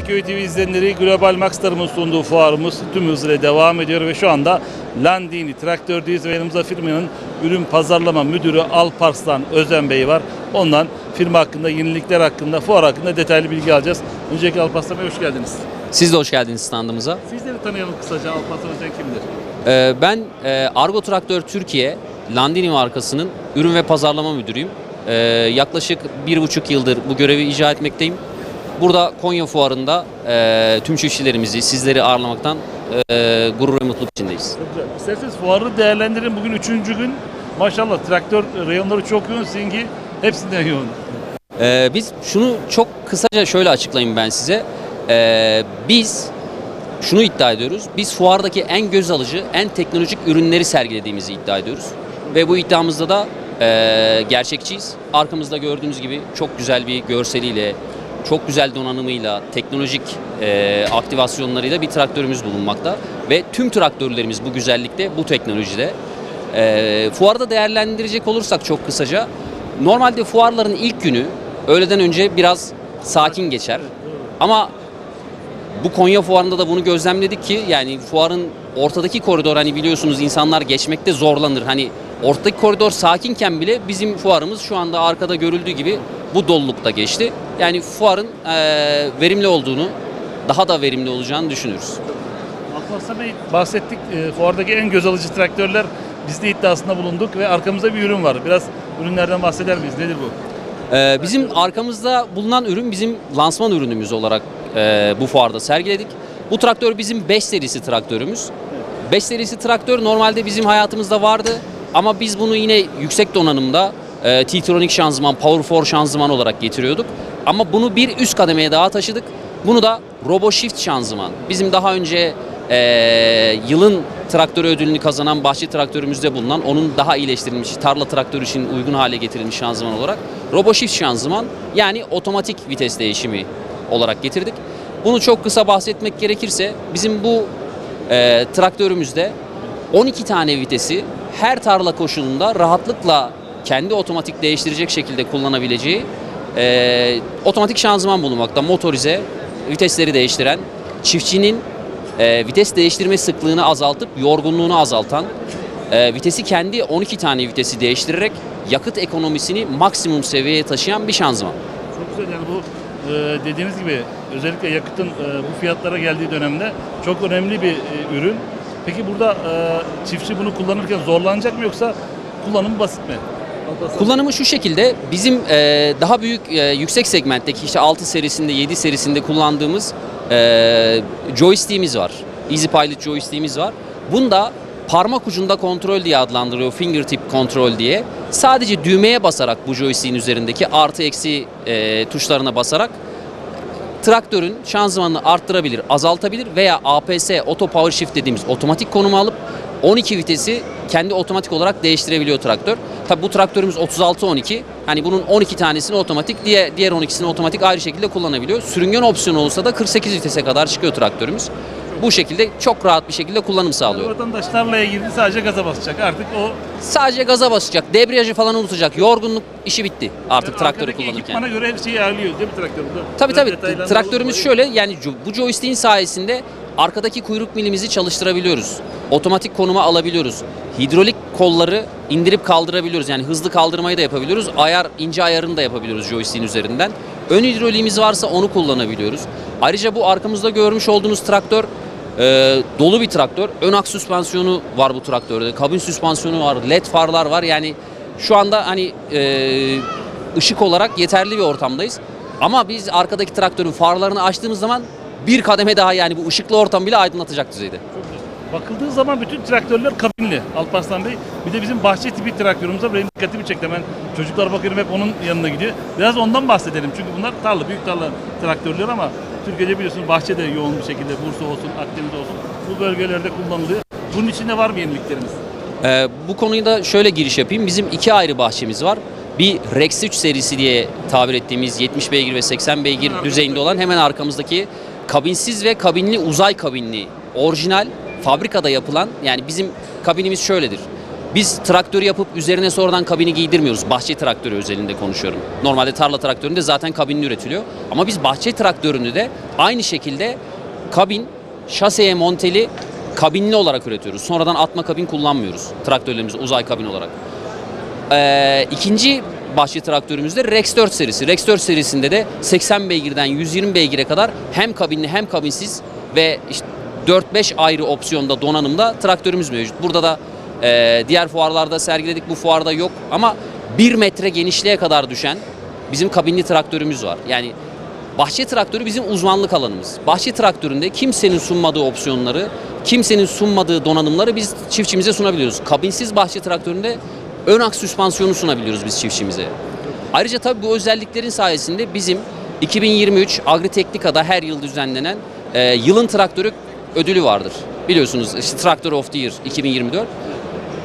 Köy TV izleyenleri Global Max Tarım'ın sunduğu fuarımız tüm hızıyla devam ediyor ve şu anda Landini Traktör'deyiz ve yanımızda firmanın ürün pazarlama müdürü Alparslan Özen Bey var. Ondan firma hakkında, yenilikler hakkında, fuar hakkında detaylı bilgi alacağız. Öncelikle Alparslan Bey hoş geldiniz. Siz de hoş geldiniz standımıza. Sizleri tanıyalım kısaca Alparslan Özen kimdir? Ee, ben e, Argo Traktör Türkiye Landini markasının ürün ve pazarlama müdürüyüm. Ee, yaklaşık bir buçuk yıldır bu görevi icra etmekteyim. Burada Konya Fuarı'nda e, tüm çiftçilerimizi, sizleri ağırlamaktan e, gurur ve mutluluk içindeyiz. Çok güzel. İsterseniz fuarı değerlendirin. Bugün üçüncü gün. Maşallah traktör reyonları çok yoğun. Sizinki hepsinden yoğun. Ee, biz şunu çok kısaca şöyle açıklayayım ben size. Ee, biz şunu iddia ediyoruz. Biz fuardaki en göz alıcı, en teknolojik ürünleri sergilediğimizi iddia ediyoruz. Ve bu iddiamızda da e, gerçekçiyiz. Arkamızda gördüğünüz gibi çok güzel bir görseliyle, çok güzel donanımıyla, teknolojik e, aktivasyonlarıyla bir traktörümüz bulunmakta. Ve tüm traktörlerimiz bu güzellikte, bu teknolojide. E, fuarda değerlendirecek olursak çok kısaca, normalde fuarların ilk günü öğleden önce biraz sakin geçer. Ama bu Konya fuarında da bunu gözlemledik ki yani fuarın ortadaki koridor hani biliyorsunuz insanlar geçmekte zorlanır. Hani ortadaki koridor sakinken bile bizim fuarımız şu anda arkada görüldüğü gibi bu dolulukta geçti. Yani fuarın eee, verimli olduğunu, daha da verimli olacağını düşünürüz. Alparslan Bey bahsettik. E, fuardaki en göz alıcı traktörler biz de iddiasında bulunduk ve arkamızda bir ürün var. Biraz ürünlerden bahseder miyiz? Nedir bu? Ee, bizim arkamızda bulunan ürün bizim lansman ürünümüz olarak e, bu fuarda sergiledik. Bu traktör bizim 5 serisi traktörümüz. 5 serisi traktör normalde bizim hayatımızda vardı ama biz bunu yine yüksek donanımda e, T-Tronic şanzıman, Power 4 şanzıman olarak getiriyorduk. Ama bunu bir üst kademeye daha taşıdık. Bunu da RoboShift şanzıman. Bizim daha önce e, yılın traktörü ödülünü kazanan bahçe traktörümüzde bulunan onun daha iyileştirilmiş tarla traktörü için uygun hale getirilmiş şanzıman olarak RoboShift şanzıman yani otomatik vites değişimi olarak getirdik. Bunu çok kısa bahsetmek gerekirse bizim bu e, traktörümüzde 12 tane vitesi her tarla koşulunda rahatlıkla kendi otomatik değiştirecek şekilde kullanabileceği e, otomatik şanzıman bulunmakta. Motorize, vitesleri değiştiren, çiftçinin e, vites değiştirme sıklığını azaltıp yorgunluğunu azaltan, e, vitesi kendi 12 tane vitesi değiştirerek yakıt ekonomisini maksimum seviyeye taşıyan bir şanzıman. Çok güzel yani bu e, dediğiniz gibi özellikle yakıtın e, bu fiyatlara geldiği dönemde çok önemli bir e, ürün. Peki burada e, çiftçi bunu kullanırken zorlanacak mı yoksa kullanımı basit mi? Kullanımı şu şekilde bizim e, daha büyük e, yüksek segmentteki işte 6 serisinde 7 serisinde kullandığımız e, joystick'imiz var. Easy Pilot joystick'imiz var. Bunda parmak ucunda kontrol diye adlandırıyor. Fingertip kontrol diye. Sadece düğmeye basarak bu joystick'in üzerindeki artı eksi e, tuşlarına basarak traktörün şanzımanını arttırabilir, azaltabilir veya APS, Auto Power Shift dediğimiz otomatik konuma alıp 12 vitesi kendi otomatik olarak değiştirebiliyor traktör. Tabi bu traktörümüz 36-12. Hani bunun 12 tanesini otomatik, diğer, diğer 12'sini otomatik ayrı şekilde kullanabiliyor. Sürüngen opsiyonu olsa da 48 vitese kadar çıkıyor traktörümüz. Bu şekilde çok rahat bir şekilde kullanım sağlıyor. Vatandaş tarlaya girdi sadece gaza basacak. Artık o Sadece gaza basacak, debriyajı falan unutacak. Yorgunluk işi bitti artık traktörü arkadaki kullanırken. ekipmana göre her şeyi ayarlıyor değil mi traktör? Burada Tabii biraz tabii. Traktörümüz şöyle yani jo- bu joystick'in sayesinde arkadaki kuyruk milimizi çalıştırabiliyoruz. Otomatik konuma alabiliyoruz. Hidrolik kolları indirip kaldırabiliyoruz. Yani hızlı kaldırmayı da yapabiliyoruz. Ayar ince ayarını da yapabiliyoruz joystick'in üzerinden. Ön hidroliğimiz varsa onu kullanabiliyoruz. Ayrıca bu arkamızda görmüş olduğunuz traktör e, dolu bir traktör. Ön aks süspansiyonu var bu traktörde. Kabin süspansiyonu var. LED farlar var. Yani şu anda hani e, ışık olarak yeterli bir ortamdayız. Ama biz arkadaki traktörün farlarını açtığımız zaman bir kademe daha yani bu ışıklı ortam bile aydınlatacak düzeyde. Bakıldığı zaman bütün traktörler kabinli Alparslan Bey. Bir de bizim bahçe tipi traktörümüz var. Benim dikkatimi çekti. Ben çocuklar bakıyorum hep onun yanına gidiyor. Biraz ondan bahsedelim. Çünkü bunlar tarla, büyük tarla traktörler ama Türkiye'de biliyorsunuz bahçede yoğun bir şekilde Bursa olsun, Akdeniz olsun bu bölgelerde kullanılıyor. Bunun içinde var mı yeniliklerimiz? Ee, bu konuyu da şöyle giriş yapayım. Bizim iki ayrı bahçemiz var. Bir Rex 3 serisi diye tabir ettiğimiz 70 beygir ve 80 beygir Hemen düzeyinde olan hemen arkamızdaki kabinsiz ve kabinli uzay kabinli orijinal fabrikada yapılan yani bizim kabinimiz şöyledir. Biz traktörü yapıp üzerine sonradan kabini giydirmiyoruz. Bahçe traktörü özelinde konuşuyorum. Normalde tarla traktöründe zaten kabinli üretiliyor. Ama biz bahçe traktörünü de aynı şekilde kabin, şaseye monteli kabinli olarak üretiyoruz. Sonradan atma kabin kullanmıyoruz traktörlerimizde uzay kabin olarak. Ee, ikinci bahçe traktörümüzde Rex 4 serisi. Rex 4 serisinde de 80 beygirden 120 beygire kadar hem kabinli hem kabinsiz ve işte 4-5 ayrı opsiyonda donanımda traktörümüz mevcut. Burada da e, diğer fuarlarda sergiledik bu fuarda yok ama 1 metre genişliğe kadar düşen bizim kabinli traktörümüz var. Yani bahçe traktörü bizim uzmanlık alanımız. Bahçe traktöründe kimsenin sunmadığı opsiyonları, kimsenin sunmadığı donanımları biz çiftçimize sunabiliyoruz. Kabinsiz bahçe traktöründe ön aks süspansiyonu sunabiliyoruz biz çiftçimize. Ayrıca tabii bu özelliklerin sayesinde bizim 2023 Agriteknika'da her yıl düzenlenen e, yılın traktörü ödülü vardır. Biliyorsunuz işte Tractor of the Year 2024.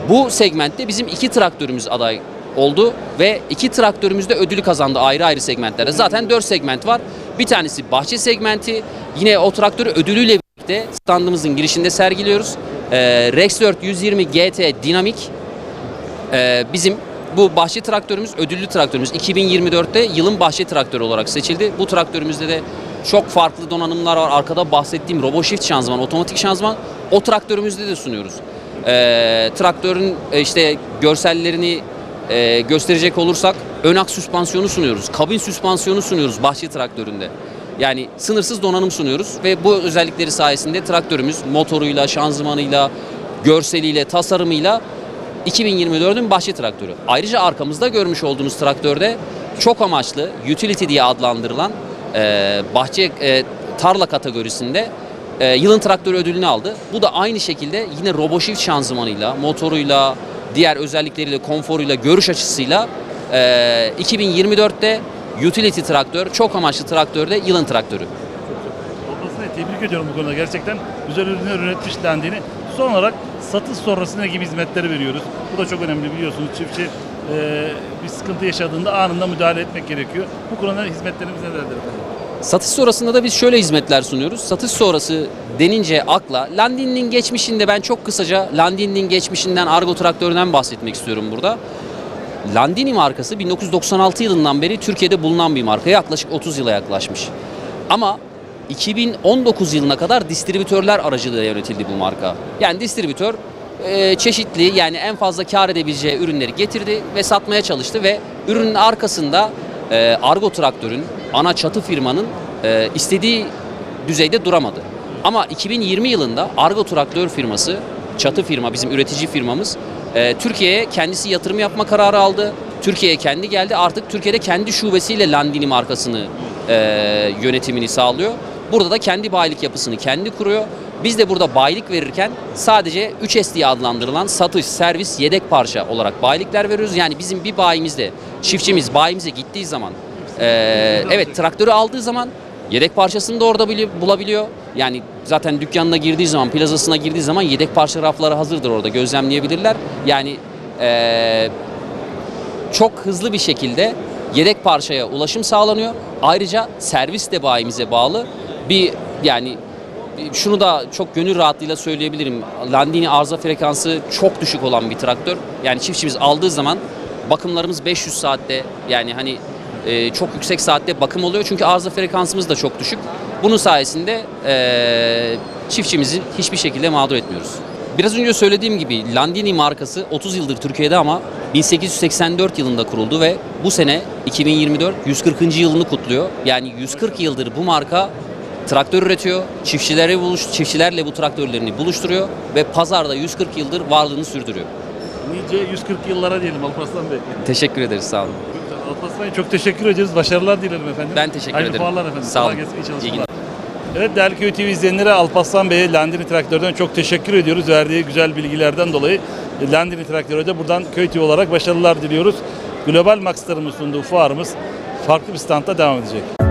Bu segmentte bizim iki traktörümüz aday oldu ve iki traktörümüz de ödülü kazandı ayrı ayrı segmentlerde. Zaten dört segment var. Bir tanesi bahçe segmenti. Yine o traktörü ödülüyle birlikte standımızın girişinde sergiliyoruz. Ee, Rex 4 120 GT Dinamik ee, bizim bu bahçe traktörümüz ödüllü traktörümüz 2024'te yılın bahçe traktörü olarak seçildi. Bu traktörümüzde de çok farklı donanımlar var. Arkada bahsettiğim RoboShift şanzıman, otomatik şanzıman o traktörümüzde de sunuyoruz. Ee, traktörün e, işte görsellerini e, gösterecek olursak ön aks süspansiyonu sunuyoruz. Kabin süspansiyonu sunuyoruz bahçe traktöründe. Yani sınırsız donanım sunuyoruz ve bu özellikleri sayesinde traktörümüz motoruyla, şanzımanıyla, görseliyle, tasarımıyla 2024'ün bahçe traktörü. Ayrıca arkamızda görmüş olduğunuz traktörde çok amaçlı utility diye adlandırılan e, bahçe e, tarla kategorisinde e, yılın traktörü ödülünü aldı. Bu da aynı şekilde yine RoboShift şanzımanıyla, motoruyla, diğer özellikleriyle, konforuyla, görüş açısıyla e, 2024'te utility traktör, çok amaçlı traktörde yılın traktörü. Aslında tebrik ediyorum bu konuda. Gerçekten güzel ürünler üretmiş dendiğini. Son olarak satış sonrası ne gibi hizmetleri veriyoruz? Bu da çok önemli biliyorsunuz. Çiftçi e, bir sıkıntı yaşadığında anında müdahale etmek gerekiyor. Bu konuda hizmetlerimiz nelerdir? Satış sonrasında da biz şöyle hizmetler sunuyoruz. Satış sonrası denince akla Landini'nin geçmişinde ben çok kısaca Landini'nin geçmişinden Argo traktöründen bahsetmek istiyorum burada. Landini markası 1996 yılından beri Türkiye'de bulunan bir marka. Yaklaşık 30 yıla yaklaşmış. Ama 2019 yılına kadar distribütörler aracılığıyla yönetildi bu marka. Yani distribütör e, çeşitli yani en fazla kar edebileceği ürünleri getirdi ve satmaya çalıştı ve ürünün arkasında e, Argo traktörün ana çatı firmanın e, istediği düzeyde duramadı. Ama 2020 yılında Argo traktör firması, çatı firma bizim üretici firmamız e, Türkiye'ye kendisi yatırım yapma kararı aldı. Türkiye'ye kendi geldi. Artık Türkiye'de kendi şubesiyle Landini markasını e, yönetimini sağlıyor. Burada da kendi bayilik yapısını kendi kuruyor. Biz de burada bayilik verirken sadece 3S diye adlandırılan satış, servis, yedek parça olarak bayilikler veriyoruz. Yani bizim bir bayimizde, çiftçimiz bayimize gittiği zaman, e, evet traktörü aldığı zaman yedek parçasını da orada bili- bulabiliyor. Yani zaten dükkanına girdiği zaman, plazasına girdiği zaman yedek parça rafları hazırdır orada gözlemleyebilirler. Yani e, çok hızlı bir şekilde yedek parçaya ulaşım sağlanıyor. Ayrıca servis de bayimize bağlı. Bir yani şunu da çok gönül rahatlığıyla söyleyebilirim. Landini arıza frekansı çok düşük olan bir traktör. Yani çiftçimiz aldığı zaman bakımlarımız 500 saatte yani hani e, çok yüksek saatte bakım oluyor. Çünkü arıza frekansımız da çok düşük. Bunun sayesinde e, çiftçimizi hiçbir şekilde mağdur etmiyoruz. Biraz önce söylediğim gibi Landini markası 30 yıldır Türkiye'de ama 1884 yılında kuruldu ve bu sene 2024 140. yılını kutluyor. Yani 140 yıldır bu marka traktör üretiyor, çiftçileri buluş, çiftçilerle bu traktörlerini buluşturuyor ve pazarda 140 yıldır varlığını sürdürüyor. Nice 140 yıllara diyelim Alparslan Bey. Teşekkür ederiz sağ olun. Alparslan Bey çok teşekkür ederiz. Başarılar dilerim efendim. Ben teşekkür Hayırlı ederim. fuarlar efendim. Sağ olun. iyi günler. Evet değerli Köy TV izleyenlere Alparslan Bey'e Landini Traktör'den çok teşekkür ediyoruz. Verdiği güzel bilgilerden dolayı Landini Traktör'e de buradan Köy TV olarak başarılar diliyoruz. Global Max'larımız sunduğu fuarımız farklı bir standta devam edecek.